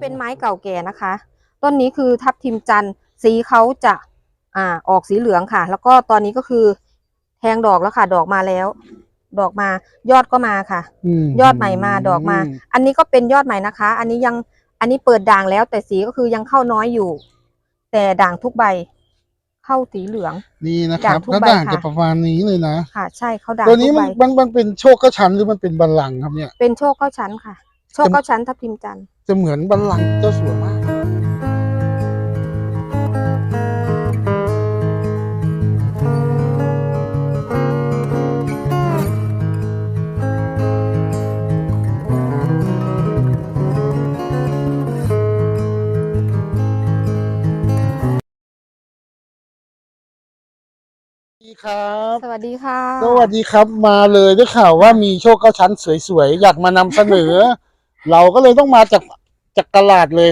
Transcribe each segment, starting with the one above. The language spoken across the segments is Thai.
เป็นไม้เก่าแก่นะคะ ต้นนี้คือทับทิมจันทร์สีเขาจะอ่าออกสีเหลืองค่ะ แล้วก็ตอนนี้ก็คือแทงดอกแล้วค่ะ ดอกมาแล้ว ดอกมายอดก็มาค่ะมยอดใหม่มาดอกมา อันนี้ก็เป็นยอดใหม่นะคะ อันนี้ยังอันนี้เปิดด่างแล้ว แต่สีก็คือยังเข้าน้อยอยู่ แต่ด่างทุกใบ เข้าสีเหลือง นี่นะครับด่างทุกก็ใบด่างค่ะจะประมาณนี้เลยนะค่ะ ใช่เขาด่างตัวทุนี้กมัใบนมันมันเป็นโชคก็ชั้นหรือมันเป็นบัลลังก์ครับเนี่ย เป็นโชคเก้าชั้นค่ะโชคเก้าชั้นทับทิมจันทร์จะเหมือนบัลลังก์เจ้าสัวมาก สวัสดีครับ สวัสดีค่ะ สวัสดีครับมาเลยได้ข่าวว่ามีโชคเก้าชั้นสวยๆ อยากมานำเสนอ เราก็เลยต้องมาจากจากตลาดเลย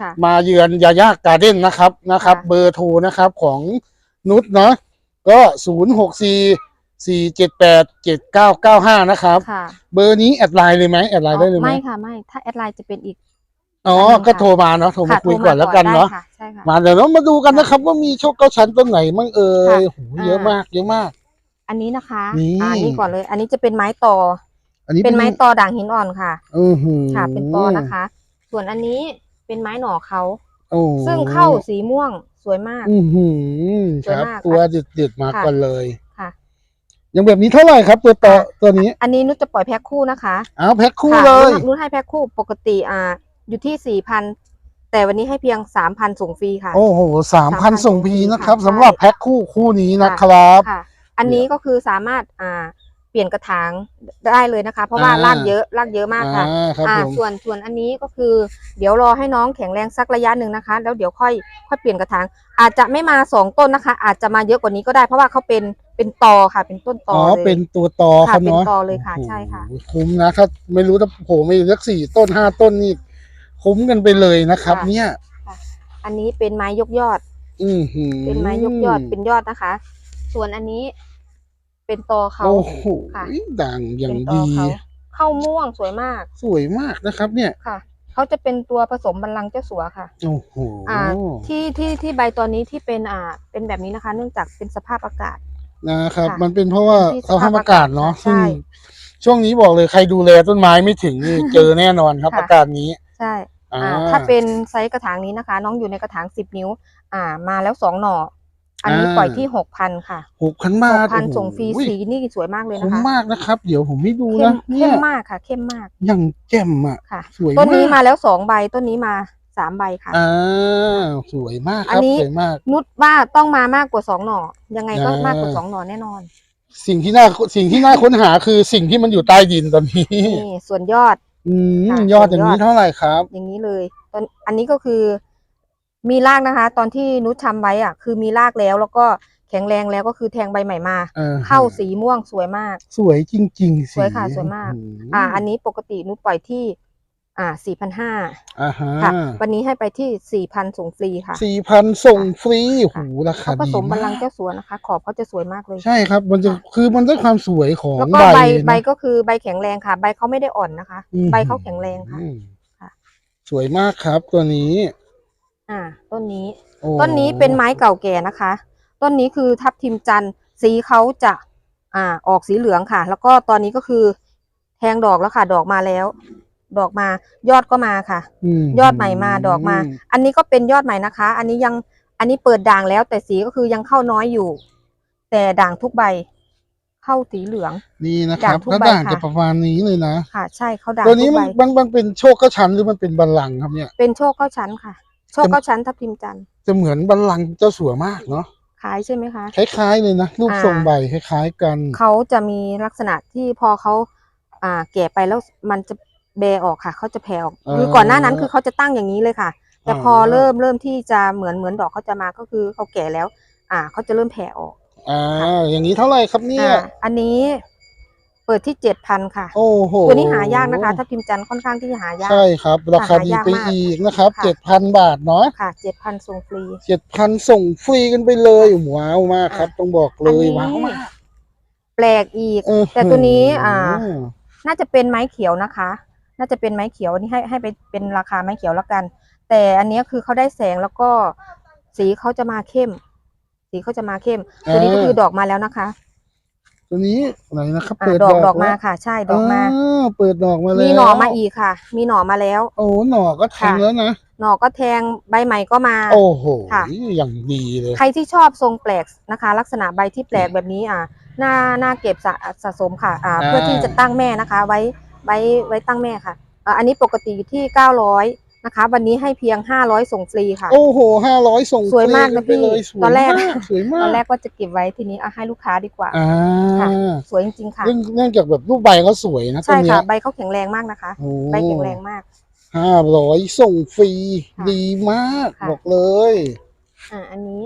ค่ะ มาเยือนยาย่าการ์เด้นนะครับนะครับ ค่ะ เบอร์โทรนะครับของนุชเนาะก็ศูนย์หกสี่สี่เจ็ดแปดเจ็ดเก้าเก้าห้านะครับ ค่ะเบอร์นี้แอดไลน์เลยไหมแอดไลน์ได้เลยไหมไม่ค่ะไม่ ถ้าแอดไลน์จะเป็นอีก อ๋อ อันหนึ่งก็ค่ะโทรมาเนาะโทรมาค่ะคุยโทรก่อนแล้วกันเนาะ ได้ค่ะใช่ค่ะ มาเดี๋ยวเรามาดูกันนะครับว่ามีโชคเก้าชั้นต้นไหนมั่งเอ่ยค่ะ โหเยอะอ่ามมากเยอะมาก อันนี้นะคะนี่ อ่านี่ก่อนเลย อันนี้จะเป็นไม้ตอ อันนี้เป็นไม้ตอด่างหินอ่อนค่ะอือหือค่ะ เป็นตอนะคะ ส่วนอันนี้เป็นไม้หน่อเขาโอ้ซึ่งเข้าสีม่วงสวยมาก อือหือสวยครับ มากตัวเด็ดเด็ดๆมาค่ะกันเลยค่ะอย่างแบบนี้เท่าไหร่ครับ ตัวต่อค่ะตัวนี้อันนี้นุชจะปล่อยแพ็คคู่นะคะอ้าวแพ็คคู่ค่ะเลยนุชนุชให้แพ็คคู่ปกติอ่าอยู่ที่สี่พันแต่วันนี้ให้เพียงสามพันส่งฟรีค่ะ โอ้โหสามพัน3,000ส่งพีนะครับค่ะสำหรับใช่แพ็คคู่คู่นี้นะครับ ค่ะ อันนี้ก็คือสามารถอ่าเป ลี่ยนกระถางได้เลยนะคะ เพราะว่าอ่ารรากเยอะรากเยอะมากค่ะอ่าครับอ่าผมส่วนส่วนอันนี้ก็คือ เดี๋ยวรอให้น้องแข็งแรงสักระยะหนึ่งนะคะ แล้วเดี๋ยวค่อยค่อยเปลี่ยนกระถาง อาจจะไม่มาสองต้นนะคะ อาจจะมาเยอะกว่านี้ก็ได้ เพราะว่าเขาเป็นเป็นตอค่ะ เป็นต้นตออ๋อเลย เป็นตัวต่อค่ะครับเนาะเป็นตอเลยค่ะโอ้โหใช่ค่ะ คุ้มนะถ้าไม่รู้ถ้าโผล่ไม่สักสี่ต้นห้าต้นนี่คุ้มกันไปเลยนะครับค่ะเนี่ย อันนี้เป็นไม้ยกยอด อือหือเป็นไม้ยกยอดเป็นยอดนะคะ ส่วนอันนี้ เป็นตอเขาโอ้โหค่ะด่างอย่างเป็นตอดี เขาเข้าม่วงสวยมากสวยมากนะครับเนี่ย ค่ะเขาจะเป็นตัวผสมบัลลังก์เจ้าสัวค่ะ โอ้โห อ่า ที่ที่ที่ใบตอนนี้ที่เป็นอ่าเป็นแบบนี้นะคะ เนื่องจากเป็นสภาพอากาศ นะครับ ค่ะมันเป็นเพราะว่าเป็นที่เขาทำอากาศเนาะสภาพอากาศซึ่งใช่ช่วงนี้บอกเลยใครดูแลต้นไม้ไม่ถึงนี่ เจอแน่นอนครับค่ะ อากาศนี้ ใช่อ่าอ่าถ้าเป็นไซส์กระถางนี้นะคะ น้องอยู่ในกระถางสิบนิ้ว อ่า มาแล้วสองหน่อ อันนี้อ่าปล่อยที่หกพันค่ะหกพันบาหทกพันโอ้โหส่งฟรีสีนี่สวยมากเลยคุ้นะมคะมากนะครับ เดี๋ยวผมให้ดูเข้นะมเนี่เข้ยมมากค่ะ เข้มมากอย่างแจ่มอะค่ะสวยต้นนี้มากมาแล้วสองใบต้นนี้มาสามใบค่ะอ่าสวยมากคอัรับนนี้สวยมากนุชว่าต้องมามากกว่าสองหน่อ ยังไงก็อ่ามมากกว่าสองหน่อแน่นอน สิ่งที่น่าสิ่งที่น่าค้นหาคือสิ่งที่มันอยู่ใต้ดินตอนนี้นี่ส่วนยอด อืมค่ะยอดอย่างยอนี้ดเท่าไหร่ครับ อย่างนี้เลยตอนอันนี้ก็คือ มีรากนะคะ ตอนที่นุชทำไว้อะ คือมีรากแล้วแล้วก็แข็งแรงแล้วก็คือแทงใบใหม่มาเออเข้าสีม่วงสวยมาก สวยจริงๆสวยค่ะสวยมาก อ่า อันนี้ปกตินุชปล่อยที่ อ่าสี่พันห้าอ่าฮะค่ะ วันนี้ให้ไปที่สี่พันส่งฟรีค่ะ สี่พันส่งฟรีโอ้โหราคาเขาผดีสมบัลลัมางก์กเจ้าสัวนะคะ ขอบเขาจะสวยมากเลย ใช่ครับ มันจะค่ะคือมันได้ความสวยของแล้วก็ใบใบใบนะก็คือใบแข็งแรงค่ะ ใบเขาไม่ได้อ่อนนะคะ อืมใบเขาแข็งแรงค่ะ อืมค่ะ สวยมากครับตัวนี้ อ่า ต้นนี้ โอ้ต้นนี้เป็นไม้เก่าแก่นะคะ ต้นนี้คือทับทิมจันทร์สีเขาจะอ่าออกสีเหลืองค่ะ แล้วก็ตอนนี้ก็คือแทงดอกแล้วค่ะ ดอกมาแล้ว ดอกมา ยอดก็มาค่ะ มยอดใหม่มาดอกมา อันนี้ก็เป็นยอดใหม่นะคะ อันนี้ยังอันนี้เปิดด่างแล้ว แต่สีก็คือยังเข้าน้อยอยู่ แต่ด่างทุกใบ เข้าสีเหลือง นี่นะครับด่างทุกก็ใบด่างค่ะ จะประมาณนี้เลยนะค่ะ ใช่เขาด่างตัวทุนี้กมัใบนมันมันเป็นโชคเก้าชั้นหรือมันเป็นบัลลังก์ครับเนี่ย เป็นโชคเก้าชั้นค่ะ โชคเก้าชั้นทับทิมจันทร์จะเหมือนบัลลังก์เจ้าสัวมากเนาะขายใช่ไหมคะ คล้ายๆเลยนะรูปอ่าทรงใบคล้ายๆกัน เขาจะมีลักษณะที่พอเขาอ่าแก่ไปแล้วมันจะแบออกค่ะ เขาจะแผ่ออกอ่าคือก่อนหน้านั้นคือเขาจะตั้งอย่างนี้เลยค่ะ แต่พออ่าเริ่มเริ่มที่จะเหมือนเหมือนดอกเขาจะมาก็คือเขาแก่แล้ว อ่าเขาจะเริ่มแผ่ออกอ่าอย่างนี้เท่าไหร่ครับเนี่ยอ่าอันนี้ เปิดที่เจ็ดพันค่ะ โอ้โหตัวนี้หายากนะคะ ถ้าพิมพ์จันทร์ค่อนข้างที่จะหายาก ใช่ครับ ราคาดีหายากไปมากอีกนะครับค่ะเจ็ดพันบาทเนาะค่ะเจ็ดพันส่งฟรีเจ็ดพันส่งฟรีกันไปเลยว้าวมากครับต้องบอกเลยอันนี้ว้าวมากแปลกอีกเออแต่ตัวนี้อ่า น่าจะเป็นไม้เขียวนะคะ น่าจะเป็นไม้เขียวอันนี้ให้ให้ไปเป็นราคาไม้เขียวแล้วกัน แต่อันเนี้ยคือเขาได้แสงแล้วก็สีเขาจะมาเข้ม สีเขาจะมาเข้ม ตัวนี้ก็คือดอกมาแล้วนะคะ ตัวนี้ไหนนะครับ อ่าเปิดดดออกกดอกมาแล้วค่ะ ใช่ดอกมาาเปิดดอกมาแล้วมีหน่อมาอีกค่ะ มีหน่อมาแล้ว โอ้หน่อก็แทงค่ะ แล้วนะ หน่อก็แทงใบใหม่ก็มา โอ้โหค่ะ อย่างดีเลย ใครที่ชอบทรงแปลกนะคะ ลักษณะใบที่แปลกแบบนี้อ่าน่าน่าเก็บสะสะสมค่ะอ่าอ่า เพื่อที่จะตั้งแม่นะคะ ไว้ไว้ไว้ตั้งแม่ค่ะอ่าอันนี้ปกติอยู่ที่ 900 นะคะ วันนี้ให้เพียง 500 ส่งฟรีค่ะ โอ้โหห้าร้อยส่งสวยมากนะฟรีไปเลยพี่สวยตอนแรกมากสวยมาตอกนแรกว่าจะเก็บไว้ทีนี้เอาให้ลูกค้าดีกว่าอ่าค่ะสวยจริงๆค่ะเนื่องเนื่องจากแบบรูปใบเขาสวยนะต้ใช่นเนี้ค่ะยใบเขาแข็งแรงมากนะคะโอ้ใบแข็งแรงมากห้าร้อยส่งฟรีค่ะดีมากค่ะบอกเลย อ่าอันนี้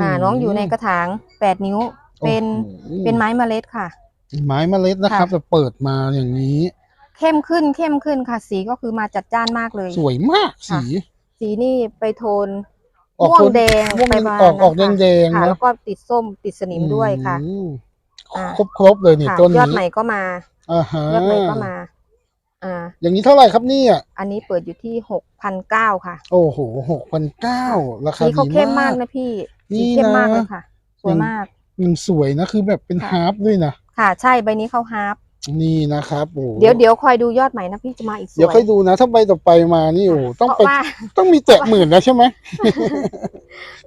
อ่าน้องอยู่ในกระถาง8นิ้ว เป็นโอ้โหเป็นไม้เมล็ดค่ะ ไม้เมล็ดนะครับค่ะแต่เปิดมาอย่างนี้ เข้มขึ้นเข้มขึ้นค่ะ สีก็คือมาจัดจ้านมากเลย สวยมากค่ะสี สีนี่ไปโทนออกม่วโทงนแดงม่วงไปประมาณออกออกนั้นแดค่ะงๆค่ะนะแล้วก็ติดส้มติดสนิมด้วยค่ะอืมอ่าครบครบเลยนี่ค่ะต้นยอดนี้ใหม่ก็มาอ่าฮะยอดใหม่ก็มา อ่า อย่างนี้เท่าไหร่ครับเนี่ยอันนี้เปิดอยู่ที่หกพันเก้าค่ะ โอ้โหหกพันเก้าราคาสีดีเขาเข้มมามากกนะพี่นี่สีเข้มนะมากเลยค่ะ สวยมากมันสวยนะคือแบบเป็นค่ะฮาร์ปด้วยนะค่ะ ใช่ใบนี้เขาฮาร์ป นี่นะครับโอ้โหเดี๋ยวเดี๋ยวคอยดูยอดใหม่นะพี่จะมาอีกสวยเดี๋ยวค่อยดูนะถ้าใบต่อไปมานี่โอ้โหต้องเพไปราะว่าต้องมีแตะหมื่นแล้วใช่ไหม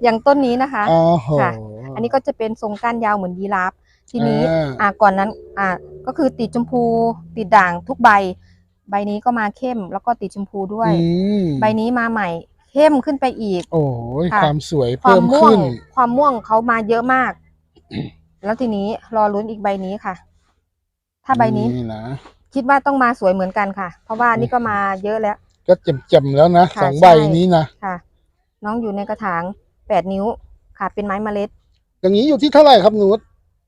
อย่างต้นนี้นะคะอ๋อโหค่ะ อันนี้ก็จะเป็นทรงก้านยาวเหมือนยีราฟทีนี้อ่าอ่าก่อนนั้นอ่าก็คือติดชมพูติดด่างทุกใบ ใบนี้ก็มาเข้มแล้วก็ติดชมพูด้วยอืมใบนี้มาใหม่เข้มขึ้นไปอีก โอ้ยค่ะความสวยควาเพิ่มมม่วงขึ้น ความม่วงเขามาเยอะมาก แล้วทีนี้รอลุ้นอีกใบนี้ค่ะ ถ้าใบนี้นี่นะคิดว่าต้องมาสวยเหมือนกันค่ะ เพราะว่านี่ก็มาเยอะแล้ว ก็เจ็มๆแล้วนะค่ะสองใบใช่ นี้นะค่ะ น้องอยู่ในกระถางแปดนิ้วค่ะ เป็นไม้เมล็ด อย่างนี้อยู่ที่เท่าไหร่ครับนุช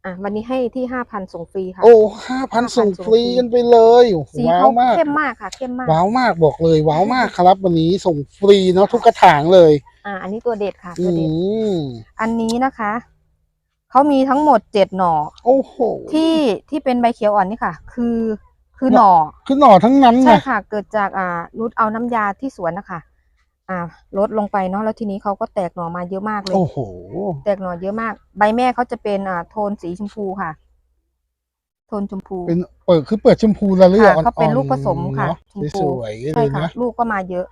อะวันนี้ให้ที่ห้าพันส่งฟรีค่ะ โอ้ห้าพัน5,000ส่งส่งฟรีฟรี กันไปเลยโอ้โหสีว้าเขาวมากเข้มมากค่ะ เข้มมาก ว้าวมากบอกเลยว้าวมากครับวันนี้ส่งฟรีเนาะทุกกระถางเลย อ่า อันนี้ตัวเด็ดค่ะ อืตัวเด็ด มอันนี้นะคะ เขามีทั้งหมดเจ็ดหน่อ โอ้โห ที่ที่เป็นใบเขียวอ่อนนี่ค่ะ คือคือหน่อ คือหน่อทั้งนั้นใช่นะค่ะ เกิดจากอ่านุชเอาน้ำยาที่สวนนะคะอ่าลดลงไปเนาะแล้วทีนี้เขาก็แตกหน่อมาเยอะมากเลย โอ้โห แตกหน่อเยอะมาก ใบแม่เขาจะเป็นอ่าโทนสีชมพูค่ะ โทนชมพู เป็นเปิดคือเปิดชมพูละเลือกค่ะเขาเป็นลูกผสมค่ะเนาชมพูสวยๆใช่เลยค่ะนะลูกก็มาเยอะ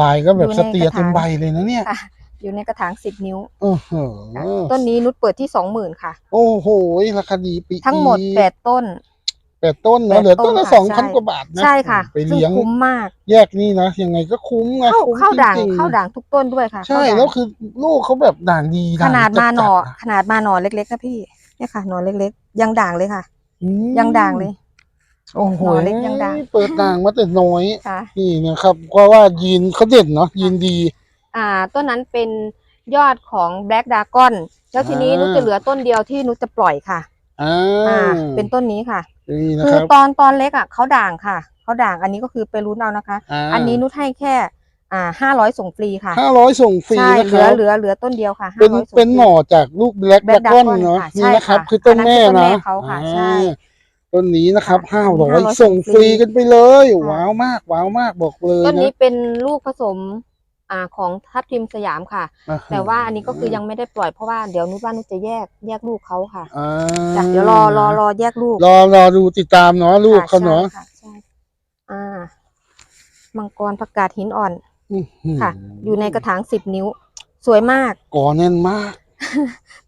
ลายก็แบบอยู่สในเตียกระถางเต็มใบเลยนะเนี่ยค่ะ อยู่ในกระถางสิบนิ้ว โอ้โหค่ะต้นนี้นุชเปิดที่สองหมื่นค่ะ โอ้โหราคาดีปีทั้งหมดแปดต้นแปดต้นแปนะดเหลือต้นละต้นสค่ะองพันใช่กว่าบาทนะใช่ค่ะไปซึ่งเลี้ยงคุ้มมาก แยกนี่นะยังไงก็คุ้มนะเข้าคุ้มเข้าด่างจริๆเข้าด่างทุกต้นด้วยค่ะ ใช่เข้าด่างแล้วคือลูกเขาแบบด่างดีขนาดมาหน่อจัๆะขนาดมาหน่อเล็กๆนะพี่เนี่ยค่ะหน่อเล็กๆ ยังด่างเลยค่ะอืมยังด่างเลยโอ้โหหน่อเล็กยังด่างเปิดด่างมาแต่น้อยค่ะนี่นะครับเพราะว่ายีนเขาเด่นเนาะยีนดี อ่าต้นนั้นเป็นยอดของ Black Dragon แล้วทีนี้อ่านุนุชจะเหลือต้นเดียวที่นุชจะปล่อยค่ะอ่าอ่าเป็นต้นนี้ค่ะนี่นะคืคอรับตอนตอนเล็กอะเขาด่างค่ะเขาด่างอันนี้ก็คือไปรุ้นเอานะคะาอันนี้นุชให้แค่อ่าห้าร้อยส่งฟรีค่ะห้าร้อยส่งฟรีใช่นะเหคลือรับเหลือเหลือต้นเดียวค่ะเป็น500ส่งฟรีเป็นหน่อจากลูกแบล็ก Black ดากอน Dragon เนาะค่ะนี่ใช่นะครับค่ะคือต้นอันนั้นแม่คือต้นนะแม่เขาค่ะใช่อ่าต้นนี้นะครับค่ะห้าร้อย500ส่งฟรีส่งฟรีกันไปเลยค่ะว้าวมาก ว้าวมากบอกเลยต้นนี้นะเป็นลูกผสม อ่าของทับทิมสยามค่ะอ่ฮะแต่ว่าอันนี้ก็คือยังไม่ได้ปล่อยเพราะว่าเดี๋ยวนุชว่านุชจะแยกแยกลูกเขาค่ะอ่าจ้ะเดี๋ยวรอรอรอแยกลูกรอรอดูติดตามเนาะลูกค่ะเขาเนาะใช่ค่ะใช่อ่า มังกรผักกาดหินอ่อนอื้อหือค่ะ อยู่ในกระถางสิบนิ้ว สวยมาก ก่อแน่นมาก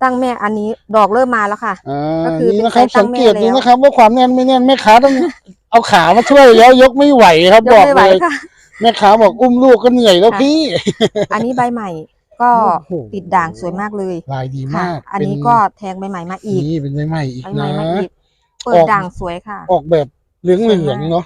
ตั้งแม่อันนี้ดอกเริ่มมาแล้วค่ะ อ่าก็คือนี่เป็นนะครับไซส์ตั้สังงแม่เกตดูแล้ว นะครับ ว่าความแน่นไม่แน่นแม่ค้าต้อง เอาขามาช่วยแล้วยกไม่ไหวครับยบกอกไม่ไหวเลย ค่ะ แม่ค้าบอกอุ้มลูกก็เหนื่อยแล้วค่ะพี่ อันนี้ใบใหม่ก็โอ้โห ติดด่างสวยมากเลยลายดีค่ะมากอันนี้เป็ก็แทงใบใหม่มาอีกนี่เป็นใหม่ๆอีกใบใหม่นะมาอีกเปิอดอก ด่างสวยค่ะ ออกแบบเหลืองสเหวลืยองมากเนาะ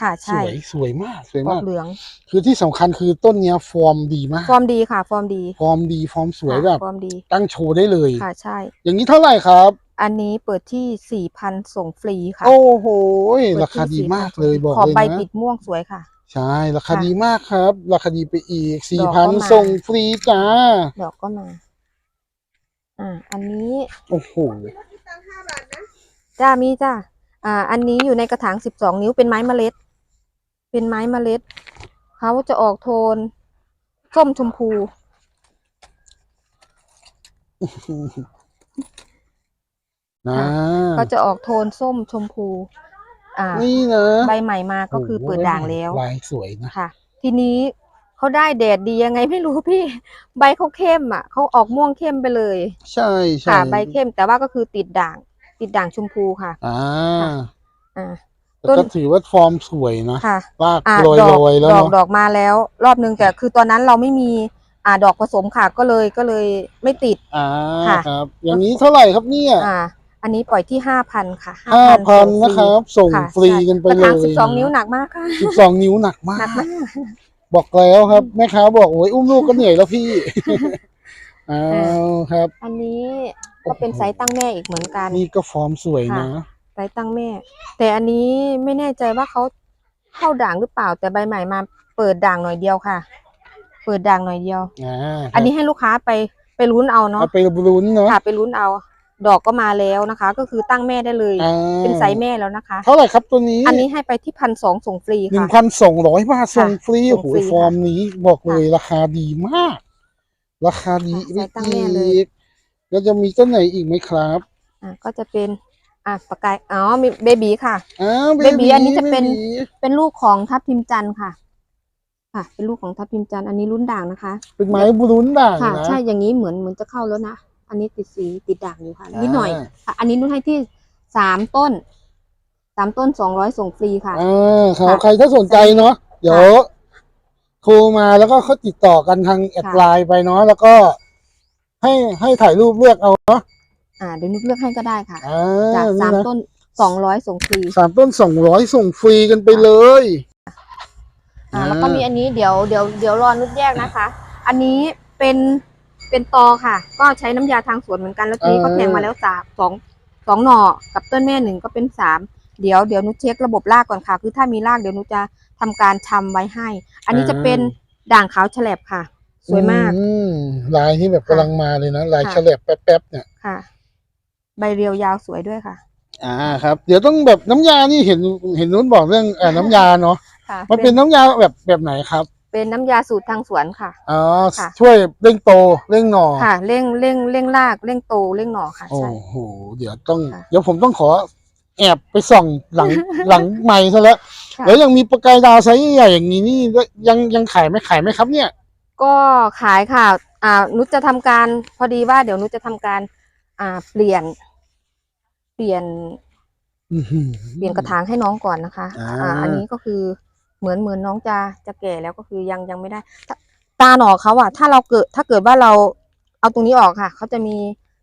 ค่ะสใช่วยสวยมากสวยออมาก กเหลือง คือที่สำคัญคือต้นเนี้ยฟอร์มดีมากฟอร์มดีค่ะ ฟอร์มดีฟอร์มดีฟอร์มสวยค่ะแบบ ฟอร์มดีตั้งโชว์ได้เลย ค่ะใช่ อย่างนี้เท่าไหร่ครับ อันนี้เปิดที่สี่พันส่งฟรีค่ะโอ้โห เปิราคาที่ดีมาก4,000เลยบอกขอบเลยใบนะปิดม่วงสวยค่ะ ใช่ ราคาค่ะดีมากครับ ราคาดีไปอีกสี่ดอกพันก็มาส่งฟรีจ้า ดอกก็มา อ่า อันนี้ โอ้โหจ้ามีจ้าอ่า อันนี้อยู่ในกระถางสิบสองนิ้วเป็นไม้เมล็ด เป็นไม้เมล็ด เขาจะออกโทน ส้มชมพู นะก็จะออกโทนส้มชมพู อ่านี่นะใบใหม่มาก็คือเปิดด่างแล้วลายสวยนะค่ะ ทีนี้เขาได้แดดดียังไงไม่รู้พี่ ใบเขาเข้มอะเขาออกม่วงเข้มไปเลย ใช่ใช่ค่ะใบเข้มแต่ว่าก็คือติดด่าง ติดด่างชมพูค่ะอ่าอ่าแต่ต้นก็ถือว่าฟอร์มสวยนะค่ะรากอ่าโรยดอกโรยแล้วดอกเนาะดอกมาแล้ว รอบนึงแต่คือตอนนั้นเราไม่มีอ่าดอกผสมค่ะก็เลยก็เลยไม่ติดอ่าค่ะครับ อย่างนี้เท่าไหร่ครับเนี่ยอ่า อันนี้ปล่อยที่ห้าพันค่ะห้าพันส่งฟนะครับ ส่งค่ะฟรีใช่กันไปกระเลถางยสิบสองนิ้วหนักมากค่ะสิบสองนิ้วหนักมาหนักกมาก บอกแล้วครับแม่ค้าบอกโอ้ยอุ้มลูกก็เหนื่อยแล้วพี่อ้าวครับ อันนี้ก็เป็นไซส์ตั้งแม่อีกเหมือนกัน นี่ก็ฟอร์มสวยนะไซส์ตั้งแม่ แต่อันนี้ไม่แน่ใจว่าเขาเข้าด่างหรือเปล่า แต่ใบใหม่มาเปิดด่างหน่อยเดียวค่ะ เปิดด่างหน่อยเดียวอ่าอันนี้ให้ลูกค้าไปไปลุ้นเอาเนาะเอาไปลุ้นเนาะค่ะไปลุ้นเอา ดอกก็มาแล้วนะคะ ก็คือตั้งแม่ได้เลย อ่าเป็นไซส์แม่แล้วนะคะ เท่าไหร่ครับตัวนี้อันนี้ให้ไปที่พันสองส่งฟรีหนึ่งค่ะ พันสองร้อยบาทส่งฟรีส่โอ้งโหฟรีฟอร์มนี้บอกเลยราคาดีมาก ราคาดีค่ะใส่ตั้งแม่เลย อีกก็จะมีต้นไหนอีกไหมครับอะก็จะเป็นอะปากกายอ๋อมีเบบีค่ะ อ้าวเบบีอันนี้จะเป็นบบีเป็นลูกของทับทิมจันทร์ค่ะ ค่ะ เป็นลูกของทับทิมจันทร์อันนี้รุ่นด่างนะคะ เป็นไม้บรุนด่างค่ะ นะใช่อย่างนี้เหมือนเหมือนจะเข้าแล้วนะ อันนี้ติดสีติดด่างอยู่ค่ะ นิดหน่อยค่ะอันนี้นุ่นให้ที่สามต้นสามต้นสองร้อยส่งฟรีค่ะอ่าครับค่ะใครถ้าสนใจเนาะเดี๋ยวโทรมาแล้วก็เขาติดต่อกันทางแอดค่ะไลน์ไปเนาะแล้วก็ให้ให้ถ่ายรูปเลือกเอาเนาะอ่าเดี๋ยวนุชเลือกให้ก็ได้ค่ะอ่าจากนี่สามนะต้นสองร้อยส่งฟรีสามต้นสองร้อยส่งฟรีกันไปเลย อ่า แล้วก็มีอันนี้เดี๋ยวเดี๋ยวเดี๋ยวรอนุชแยกนะคะ อันนี้เป็น เป็นตอค่ะ ก็ใช้น้ำยาทางสวนเหมือนกันแล้วทีนี้เออก็แทงมาแล้วสามสองสองหน่อกับต้นแม่หนึ่งก็เป็นสามเดี๋ยวเดี๋ยวนุชเช็คระบบรากก่อนค่ะ คือถ้ามีรากเดี๋ยวนุชจะทำการชำไว้ให้ อันนี้จะเป็นด่างขาวแฉลบค่ะ สวยมากอืมลายที่แบบกำลังมาเลยนะลายค่ะฉลบแป๊บๆเนี่ยค่ะ ใบเรียวยาวสวยด้วยค่ะ อ่าครับ เดี๋ยวต้องแบบน้ำยานี่เห็นเห็นนู้นบอกเรื่องเอ่อน้ำยาเนาะค่ะมันเป็นน้ำยาแบบแบบไหนครับ เป็นน้ำยาสูตรทางสวนค่ะ อ๋อ ค่ะ ช่วยเร่งโตเร่งหน่อค่ะเร่งเร่งเร่งรากเร่งโตเร่งหน่อค่ะโอ้ใช่ โห เดี๋ยวต้อง ค่ะ เดี๋ยวผมต้องขอแอบไปส่องหลัง หลังใหม่ซะแล้วค่ะแล้วยังมีประกายดาวไซส์ใหญ่อย่างนี้นี่ยังยังขายไหมขายไหมครับเนี่ย ก็ขายค่ะอ่านุชจะทำการพอดีว่าเดี๋ยวนุชจะทำการอ่าเปลี่ยน เปลี่ยนอื้อหือ เปลี่ยนกระถางให้น้องก่อนนะคะอ่าอ่าอันนี้ก็คือ เหมือนเหมือนน้องจะจะแก่แล้วก็คือยังยังไม่ได้ถ้าตาหนอเขาอะถ้าเราเกิด ถ้าเกิดว่าเราเอาตรงนี้ออกค่ะเขาจะมี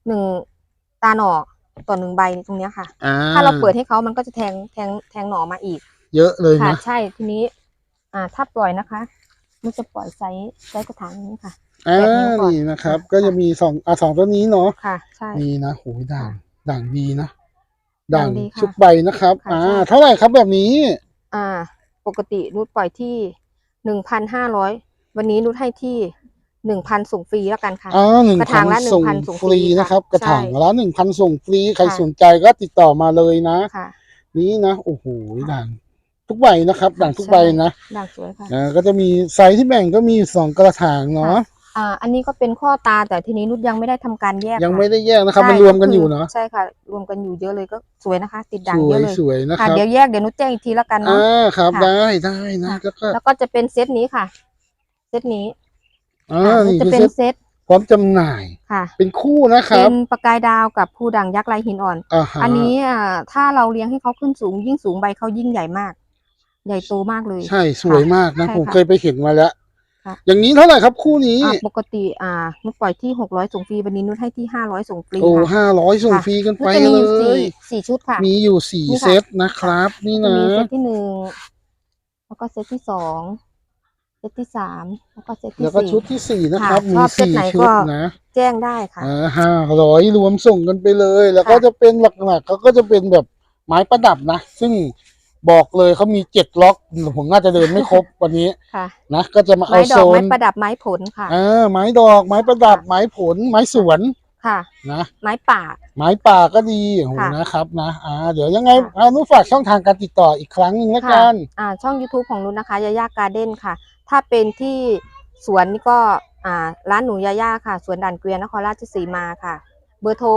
หนึ่งตาหนอต่อหนึ่งใบตรงเนี้ยค่ะ อ่าถ้าเราเปิดให้เขามันก็จะแทงแทงแทงหน่อมาอีก เยอะเลยค่ะนะ ใช่ทีนี้ อ่า ถ้าปล่อยนะคะ มันจะปล่อยไซส์ไซส์กระถางนี้ค่ะ อ่า แบบนี้ก่อน นี่นะครับค่ะก็จะมีสองอ่าสองต้นนี้เนาะ ค่ะ ใช่ นี่นะโหยด่างค่ะด่างดีนะ ด่าด่างงดีค่ะชุบใบนะครับ ค่ะอ่า ใช่ เท่าไหร่ครับแบบนี้ อ่า ปกตินุชปล่อยที่หนึ่งพันห้าร้อยวันนี้นุชให้ที่หนึ่งพันส่งฟรีแล้วกันค่ะอ่าหนึ่งกระพัถางนละส่ง1,000ส่งฟฟรีรีนะครับค่ะกระถางใช่ ละหนึ่งพันส่งฟรีใครค่ะ สนใจก็ติดต่อมาเลยนะ ค่ะ นี่นะโอ้โหด่างทุกใบนะครับด่างทุกใช่ใบนะด่างสวยค่ะ อ่าก็จะมีไซส์ที่แบ่งก็มีสองกระถางเนาะ อ่าอันนี้ก็เป็นข้อตาแต่ทีนี้นุชยังไม่ได้ทำการแยกยังค่ะไม่ได้แยกนะครับ ใช่มันรวมกันคือยู่เนาะใช่ค่ะ รวมกันอยู่เยอะเลยก็สวยนะคะ ติดสด่างวเยยอะเลยสวยนะคค่ะรับเดี๋ยวแยกเดี๋ยวนุชแจ้งอีกทีแล้วกันเนาะ อ่าครับค่ะได้ได้นะค่ะ แล้วก็แล้วก็จะเป็นเซตนี้ค่ะ เซตนี้อ่าอ่านี่จะคือเป็นเซ็ตเซตพร้อมจำหน่าย ค่ะ เป็นคู่นะคเป็รับนประกายดาวกับผู้ด่างยักษ์ลายหินอ่อน อ่าฮะอันนี้อ่าถ้าเราเลี้ยงให้เขาขึ้นสูง ยิ่งสูงใบเขายิ่งใหญ่มาก ใหญ่โตมากเลย ใช่สวยมากนะ ใช่ผมค่ะ เคยไปเห็นมาแล้วค่ะ อย่างนี้เท่าไหร่ครับคู่นี้ อ่าปกติอ่านุชปล่อยที่หกร้อยส่งฟรีวันนี้นุชให้ที่ห้าร้อยส่งฟรีโอ้ค่ะห้าร้อยส่งค่ะฟรีกันนุชไปจะมีเลอยู่สี่ย สี่ชุดค่ะ มีอยู่สี่นี่ค่ะ เซตนะครับ นี่จะนะ มีเซตที่หนึ่งแล้วก็เซตที่สองเซตที่สามแล้วก็เซตที่แล้วก็สี่ชุดที่สี่นะครับ ค่ะมีชอบเซตสี่ไหนชุดก็ นะแจ้งได้ค่ะอ่าห้าร้อยรวมส่งกันไปเลย แล้วก็ค่ะ จะเป็นหลักๆเขาก็จะเป็นแบบไม้ประดับนะ ซึ่ง บอกเลยเขามีเจ็ดล็อก ผมน่าจะเดินไม่ครบวันนี้ค่ะนะก็จะมาเอาไม้ดโซอกไม้นประดับไม้ผลค่ะอ่าไม้ดอกไม้ประดับไม้ผลไม้สวนค่ะ นะ ไม้ป่า ไม้ป่าก็ดีโอ้โหค่ะนะครับนะอ่าเดี๋ยวยังไงค่ะอนุฝากช่องทางการติดต่ออีกครั้งหนึ่งแล้วค่ะกัน อ่าช่อง YouTube ของนุชนะคะยาย่าการ์เด้นค่ะ ถ้าเป็นที่สวนนี่ก็อ่าร้านหนูยาย่าค่ะ สวนด่านเกวียนนครราชสีมาค่ะ เบอร์โทร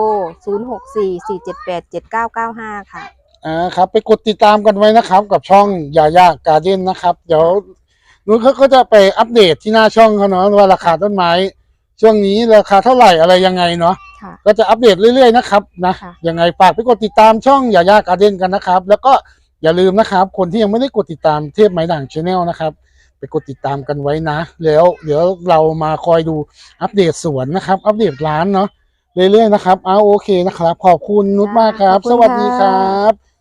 0644787995 ค่ะ อ่าครับ ไปกดติดตามกันไว้นะครับ กับช่องยาย่าการ์เด้นนะครับ เดี๋ยวนุ้นเขาก็จะไปอัปเดตที่หน้าช่องเขาเนาะว่าราคาต้นไม้ ช่วงนี้ราคาเท่าไหร่อะไรยังไงเนาะค่ะ ก็จะอัปเดตเรื่อยๆนะครับนะค่ะ ยังไงฝากไปกดติดตามช่องยาย่าการ์เด้นกันนะครับ แล้วก็อย่าลืมนะครับ คนที่ยังไม่ได้กดติดตามเทพไม้ด่างชาแนลนะครับ ไปกดติดตามกันไว้นะ แล้วเดี๋ยวเรามาคอยดูอัปเดตสวนนะครับ อัปเดตร้านเนาะเรื่อยๆนะครับเอาโอเคนะครับ ขอบคุณนุชมากครับ ขอบคุณสวัสดีคค่ะรับ